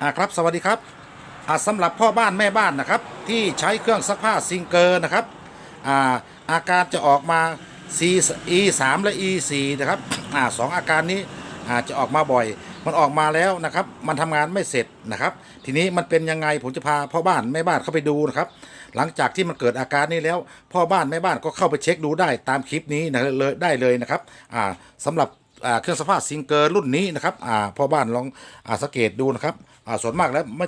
อ่าครับสวัสดีครับอ่าสำหรับพ่อบ้านแม่บ้านนะครับที่ใช้เครื่องซักผ้าซิงเกอร์นะครับอ่าอาการจะออกมา C E 3และ E 4นะครับอ่าสองอาการนี้อาจะออกมาบ่อย มันออกมาแล้วนะครับ มันทำงานไม่เสร็จนะครับ ทีนี้มันเป็นยังไงผมจะพาพ่อบ้านแม่บ้านเข้าไปดูนะครับ หลังจากที่มันเกิดอาการนี้แล้ว พ่อบ้านแม่บ้านก็เข้าไปเช็คดูได้ตามคลิปนี้นะเลยได้เลยนะครับอ่าสำหรับ เครื่องสภาพซิงเกอร์รุ่นนี้นะครับอ่าพ่อบ้านลองอาสังเกตดูนะครับอ่าส่วนมากแล้วไม่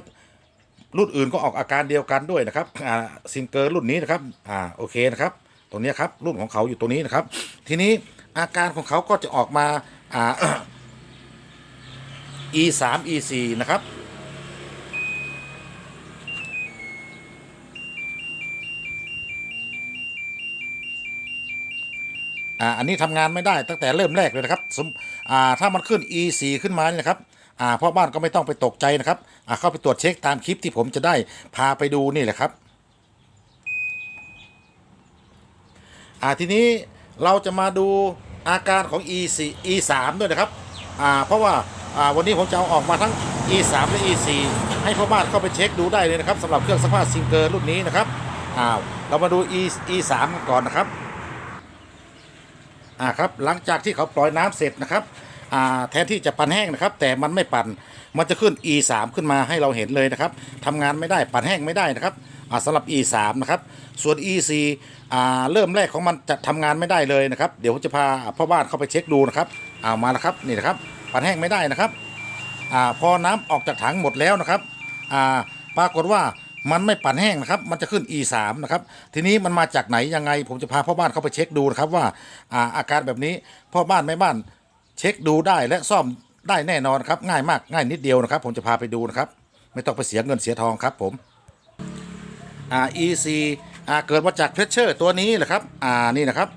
รุ่นอื่นก็ออกอาการเดียวกันด้วยนะครับอ่าซิงเกอร์รุ่นนี้นะครับอ่าโอเคนะครับตรงนี้ครับรุ่นของเขาอยู่ตรงนี้นะครับ ทีนี้อาการของเขาก็จะออกมาอ่า e 3 e 4 นะครับ อ่าอันนี้ทำงานไม่ได้ตั้งแต่เริ่มแรกเลยนะครับสมอ่าถ้ามันขึ้น e 4 ขึ้นมาเนี่ยนะครับอ่าพ่อบ้านก็ไม่ต้องไปตกใจนะครับอ่าเข้าไปตรวจเช็คตามคลิปที่ผมจะได้พาไปดูนี่แหละครับอ่าทีนี้เราจะมาดูอาการของ e 4 e 3 ด้วยนะครับอ่าเพราะว่าอ่าวันนี้ผมจะเอาออกมาทั้ง e 3 และ e 4 ให้พ่อบ้านเข้าไปเช็คดูได้เลยนะครับสำหรับเครื่องซักผ้าซิงเกอร์รุ่นนี้นะครับอ่าเรามาดู e e 3 ก่อนนะครับ อ่าครับหลังจากที่เขาปล่อยน้ำเสร็จนะครับอ่าแทนที่จะปั่นแห้งนะครับ แต่มันไม่ปั่นมันจะขึ้น e 3ขึ้นมาให้เราเห็นเลยนะครับทำงานไม่ได้ปั่นแห้งไม่ได้นะครับอ่าสำหรับ e 3นะครับส่วน e 4อ่าเริ่มแรกของมันจะทำงานไม่ได้เลยนะครับ เดี๋ยวจะพาพ่อบ้านเข้าไปเช็คดูนะครับเอามาแล้วครับนี่นะครับปั่นแห้งไม่ได้นะครับอ่าพอน้ำออกจากถังหมดแล้วนะครับอ่าปรากฏว่า มันไม่ปั่นแห้งนะครับ มันจะขึ้น e 3 นะครับ ทีนี้มันมาจากไหนยังไง ผมจะพาพ่อบ้านเข้าไปเช็คดูนะครับว่าอาอาการแบบนี้พ่อบ้านแม่บ้านเช็คดูได้และซ่อมได้แน่นอนครับ ง่ายมากง่ายนิดเดียวนะครับ ผมจะพาไปดูนะครับ ไม่ต้องไปเสียเงินเสียทองครับผมอ่า EC อ่าเกิดมาจากเพรสเชอร์ตัวนี้แหละครับอ่านี่นะครับ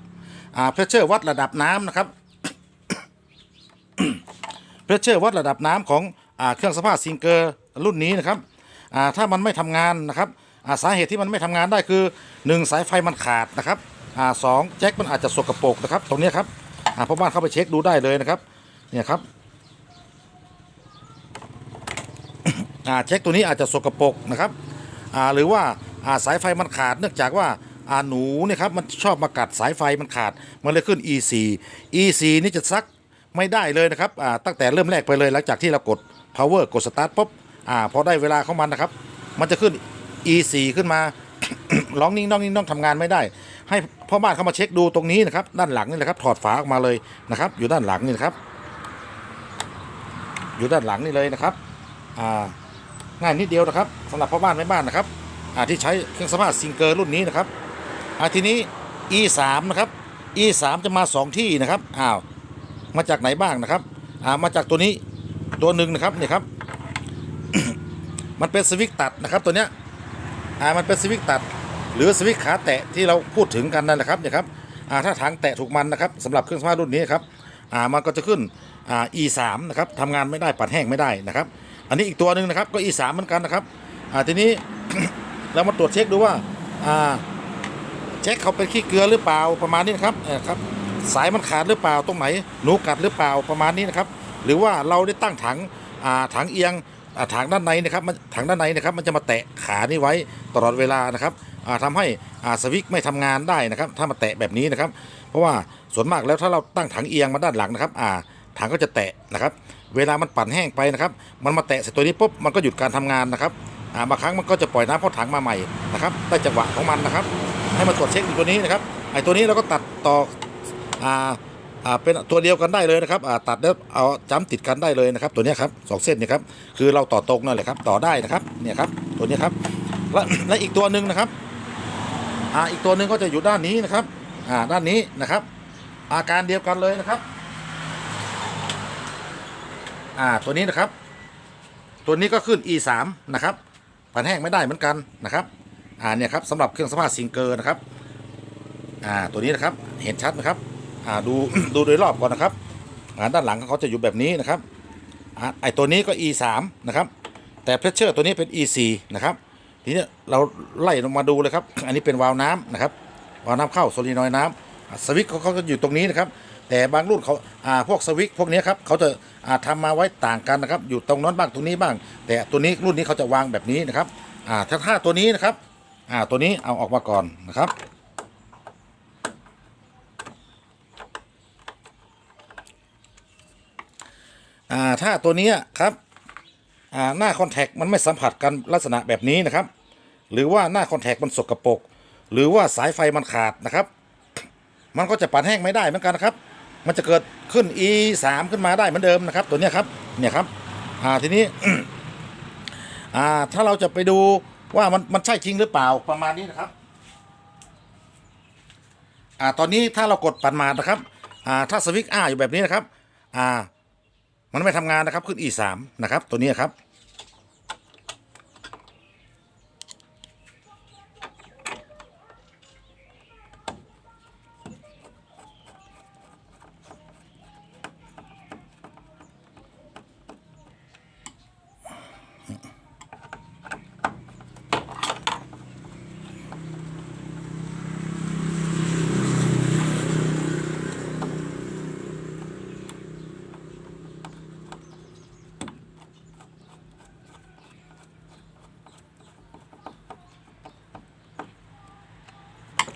อ่าเพรสเชอร์วัดระดับน้ำนะครับเพรสเชอร์วัดระดับน้ำของอาเครื่องซักผ้าซิงเกอร์รุ่นนี้นะครับ อ่าถ้ามันไม่ทำงานนะครับอ่าสาเหตุที่มันไม่ทำงานได้คือ 1 สายไฟมันขาดนะครับอ่าสองแจ็คมันอาจจะสกปรกนะครับ ตรงนี้ครับอ่าพ่อบ้านเข้าไปเช็คดูได้เลยนะครับเนี่ยครับอ่าเช็คตัวนี้อาจจะสกปรกนะครับอ่าหรือว่าอ่าสายไฟมันขาดเนื่องจากว่าอ่าหนูเนี่ยครับมันชอบมากัดสายไฟมันขาดมันเลยขึ้น E4 E4 นี่จะซักไม่ได้เลยนะครับอ่าตั้งแต่เริ่มแรกไปเลยหลังจากที่เรากด power กด start ปุ๊บ อ่าพอได้เวลาของมันนะครับ มันจะขึ้น e4 ขึ้นมา ร้องนิ่งน้องนิ่งน้องทำงานไม่ได้ ให้พ่อบ้านเข้ามาเช็คดูตรงนี้นะครับ ด้านหลังนี่แหละครับถอดฝาออกมาเลยนะครับ อยู่ด้านหลังนี่นะครับ อยู่ด้านหลังนี่เลยนะครับอ่าง่ายนิดเดียวนะครับสำหรับพ่อบ้านแม่บ้านนะครับอ่าที่ใช้เครื่องสภาพซิงเกอร์รุ่นนี้นะครับอ่าทีนี้ e3 นะครับ e3 จะมาสองที่นะครับอ้าวมาจากไหนบ้างนะครับอ่ามาจากตัวนี้ตัวหนึ่งนะครับนี่ครับ มันเป็นสวิตช์ตัดนะครับตัวเนี้ยอ่ามันเป็นสวิตช์ตัด หรือสวิตช์ขาแตะที่เราพูดถึงกันนั่นแหละครับเนี่ยครับอ่าถ้าถังแตะถูกมันนะครับสำหรับเครื่องสมาร์ทรุ่นนี้ครับอ่ามันก็จะขึ้นอ่า e 3 นะครับทำงานไม่ได้ปัดแห้งไม่ได้นะครับ อันนี้อีกตัวหนึ่งนะครับก็ e 3 เหมือนกันนะครับอ่าทีนี้ เรามาตรวจเช็คดูว่าอ่าเช็คเขาเป็นขี้เกลือหรือเปล่าประมาณนี้นะครับเออครับสายมันขาดหรือเปล่าตรงไหนหนูกัดหรือเปล่าประมาณนี้นะครับ หรือว่าเราได้ตั้งถังอ่าถังเอียง อ่าถังด้านในนะครับมันถังด้านในนะครับมันจะมาแตะขานี่ไว้ตลอดเวลานะครับอ่าทำให้สวิตช์ไม่ทำงานได้นะครับ ถ้ามาแตะแบบนี้นะครับ เพราะว่าส่วนมากแล้วถ้าเราตั้งถังเอียงมาด้านหลังนะครับอ่าถังก็จะแตะนะครับ เวลามันปั่นแห้งไปนะครับ มันมาแตะใส่ตัวนี้ปุ๊บมันก็หยุดการทำงานนะครับบางครั้งมันก็จะปล่อยน้ำเข้าถังมาใหม่นะครับได้จังหวะของมันนะครับ ให้มาตรวจเช็คตัวนี้นะครับไอ้ตัวนี้เราก็ตัดต่อ อ่าเป็นตัวเดียวกันได้เลยนะครับอ่าตัดแล้วเอาจ้ำติดกันได้เลยนะครับ ตัวนี้ครับสองเส้นเนี่ยครับคือเราต่อตรงนั่นแหละครับต่อได้นะครับเนี่ยครับตัวนี้ครับและและอีกตัวหนึ่งนะครับอ่าอีกตัวหนึ่งก็จะอยู่ด้านนี้นะครับอ่าด้านนี้นะครับ อาการเดียวกันเลยนะครับอ่าตัวนี้นะครับ ตัวนี้ก็ขึ้น e 3นะครับปันแห้งไม่ได้เหมือนกันนะครับอ่าเนี่ยครับสำหรับเครื่องสภาพซิงเกอร์นะครับอ่าตัวนี้นะครับเห็นชัดนะครับ อ่าดูดูโดยรอบก่อนนะครับอ่าด้านหลังเขาจะอยู่แบบนี้นะครับอ่าไอตัวนี้ก็ e 3นะครับ แต่เพรสเชอร์ตัวนี้เป็น e 4นะครับ ทีนี้เราไล่ลงมาดูเลยครับ อันนี้เป็นวาล์วน้ำนะครับ วาล์วน้ำเข้าโซลีนอยน้ำสวิตช์เขาเขาก็อยู่ตรงนี้นะครับ แต่บางรุ่นเขาอ่าพวกสวิกพวกนี้ครับเขาจะอ่าทำมาไว้ต่างกันนะครับ อยู่ตรงนั้นบ้างตรงนี้บ้าง แต่ตัวนี้รุ่นนี้เขาจะวางแบบนี้นะครับอ่าถ้าถ้าตัวนี้นะครับอ่าตัวนี้เอาออกมาก่อนนะครับ อ่าถ้าตัวนี้ครับอ่าหน้าคอนแทคมันไม่สัมผัสกันลักษณะแบบนี้นะครับ หรือว่าหน้าคอนแทคมันสกปรกหรือว่าสายไฟมันขาดนะครับ มันก็จะปั่นแห้งไม่ได้เหมือนกันนะครับ มันจะเกิดขึ้น e 3ขึ้นมาได้เหมือนเดิมนะครับ ตัวนี้ครับเนี่ยครับอ่าทีนี้อ่าถ้าเราจะไปดูว่ามันมันใช่จริงหรือเปล่าประมาณนี้นะครับอ่าตอนนี้ถ้าเรากดปั่นมานะครับอ่าถ้าสวิตช์อ้าอยู่แบบนี้นะครับอ่า มันไม่ทำงานนะครับขึ้น e 3นะครับตัวนี้ครับ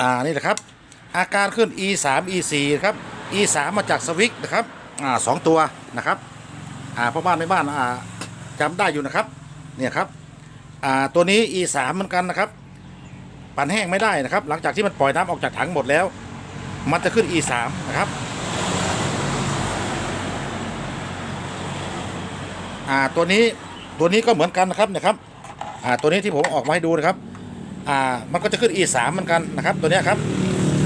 อ่านี่นะครับ อาการขึ้น e 3 e 4ครับ e 3มาจากสวิกนะครับอ่าสองตัวนะครับอ่าพ่อบ้านไม่บ้านอ่าจำได้อยู่นะครับเนี่ยครับอ่าตัวนี้ e 3เหมือนกันนะครับ ปั่นแห้งไม่ได้นะครับ หลังจากที่มันปล่อยน้ำออกจากถังหมดแล้ว มันจะขึ้น e 3นะครับอ่าตัวนี้ตัวนี้ก็เหมือนกันนะครับเนี่ยครับอ่าตัวนี้ที่ผมออกมาให้ดูนะครับ อ่ามันก็จะขึ้น e 3 เหมือนกันนะครับตัวนี้ครับ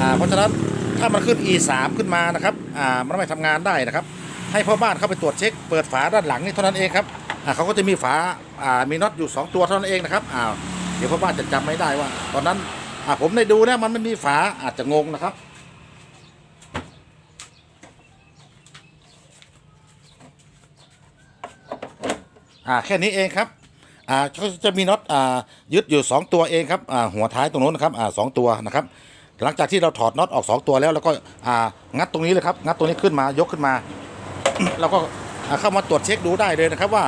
อ่าเพราะฉะนั้นถ้ามันขึ้น e 3 ขึ้นมานะครับอ่ามันไม่ทำงานได้นะครับ ให้พ่อบ้านเข้าไปตรวจเช็ค เปิดฝาด้านหลังนี่เท่านั้นเองครับอ่าเขาก็จะมีฝาอ่ามีน็อตอยู่ 2 ตัวเท่านั้นเองนะครับอ่าเดี๋ยวพ่อบ้านจะจำไม่ได้ว่า ตอนนั้นอ่าผมได้ดูแล้วมันไม่มีฝาอาจจะงงนะครับอ่าแค่นี้เองครับ อ่าเขาจะมีน็อตอ่ายึดอยู่ 2 ตัวเองครับอ่าหัวท้ายตรงนู้นนะครับอ่าสองตัวนะครับ หลังจากที่เราถอดน็อตออก 2 ตัวแล้วแล้วก็อ่างัดตรงนี้เลยครับงัดตรงนี้ขึ้นมายกขึ้นมา เราก็อ่าเข้ามาตรวจเช็คดูได้เลยนะครับว่า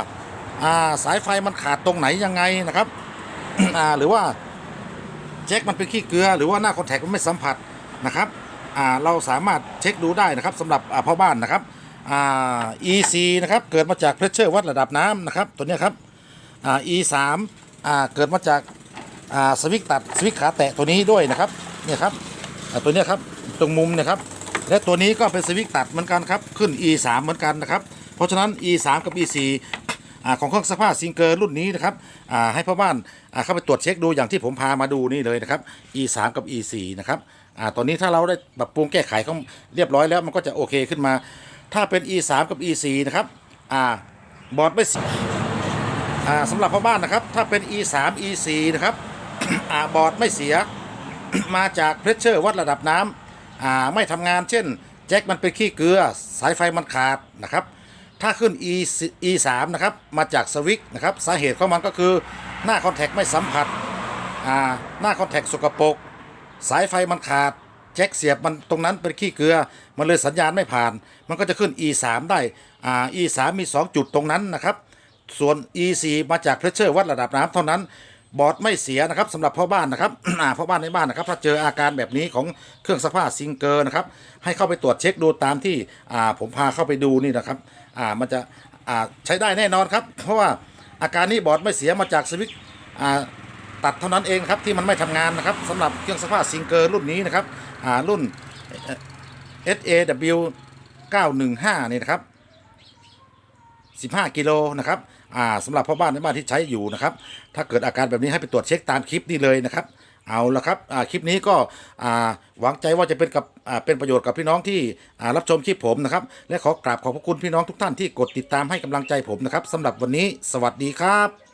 อ่าสายไฟมันขาดตรงไหนยังไงนะครับอ่าหรือว่าเช็คมันเป็นขี้เกลือ หรือว่าหน้าคอนแทคมันไม่สัมผัสนะครับอ่าเราสามารถเช็คดูได้นะครับสำหรับอ่าพ่อบ้านนะครับอ่า EC นะครับเกิดมาจากเพรสเชอร์วัดระดับน้ำนะครับตัวนี้ครับ อ่า e 3อ่าเกิดมาจากอ่าสวิกตัดสวิกขาแตะตัวนี้ด้วยนะครับเนี่ยครับอ่าตัวนี้ครับตรงมุมนี่ยครับ และตัวนี้ก็เป็นสวิกตัดเหมือนกันครับขึ้น e 3เหมือนกันนะครับเพราะฉะนั้น e 3กับ e 4อ่าของเครื่องซักผ้าซิงเกอร์รุ่นนี้นะครับอ่าให้พ่อบ้านอ่าเข้าไปตรวจเช็คดูอย่างที่ผมพามาดูนี่เลยนะครับ e 3กับ e 4นะครับอ่าตอนนี้ถ้าเราได้ปรับปรุงแก้ไขเขาเรียบร้อยแล้วมันก็จะโอเคขึ้นมา ถ้าเป็น e 3กับ e 4นะครับอ่าบอร์ดไม่ สำหรับพ่อบ้านนะครับ ถ้าเป็น e 3 e 4นะครับอบอร์ดไม่เสีย มาจากเพรสเชอร์วัดระดับน้ำไม่ทำงาน เช่น แจ็คมันเป็นขี้เกลือ สายไฟมันขาดนะครับ ถ้าขึ้น e e 3นะครับ มาจากสวิกนะครับ สาเหตุของมันก็คือหน้าคอนแทคไม่สัมผัส หน้าคอนแทคสกปรก สายไฟมันขาดแจ็คเสียบมันตรงนั้นเป็นขี้เกลือ มันเลยสัญญาณไม่ผ่าน มันก็จะขึ้น e 3ได้ e 3มี 2 จุดตรงนั้นนะครับ ส่วน e4 มาจากเพรสเชอร์วัดระดับน้ำเท่านั้น บอร์ดไม่เสียนะครับสำหรับพ่อบ้านนะครับ พ่อบ้านในบ้านนะครับถ้าเจออาการแบบนี้ของเครื่องซักผ้าซิงเกอร์นะครับให้เข้าไปตรวจเช็คดูตามที่ผมพาเข้าไปดูนี่นะครับมันจะใช้ได้แน่นอนครับ เพราะว่าอาการนี้บอร์ดไม่เสียมาจากสวิตช์ตัดเท่านั้นเองครับที่มันไม่ทำงานนะครับสำหรับเครื่องซักผ้าซิงเกอร์รุ่นนี้นะครับรุ่น SAW 915นี่นะครับ 15 กิโลนะครับอ่าสำหรับพ่อบ้านในบ้านที่ใช้อยู่นะครับ ถ้าเกิดอาการแบบนี้ให้ไปตรวจเช็คตามคลิปนี้เลยนะครับ เอาละครับอ่าคลิปนี้ก็อ่าหวังใจว่าจะเป็นกับอ่าเป็นประโยชน์กับพี่น้องที่อ่ารับชมคลิปผมนะครับ และขอกราบขอบพระคุณพี่น้องทุกท่านที่กดติดตามให้กำลังใจผมนะครับสำหรับวันนี้สวัสดีครับ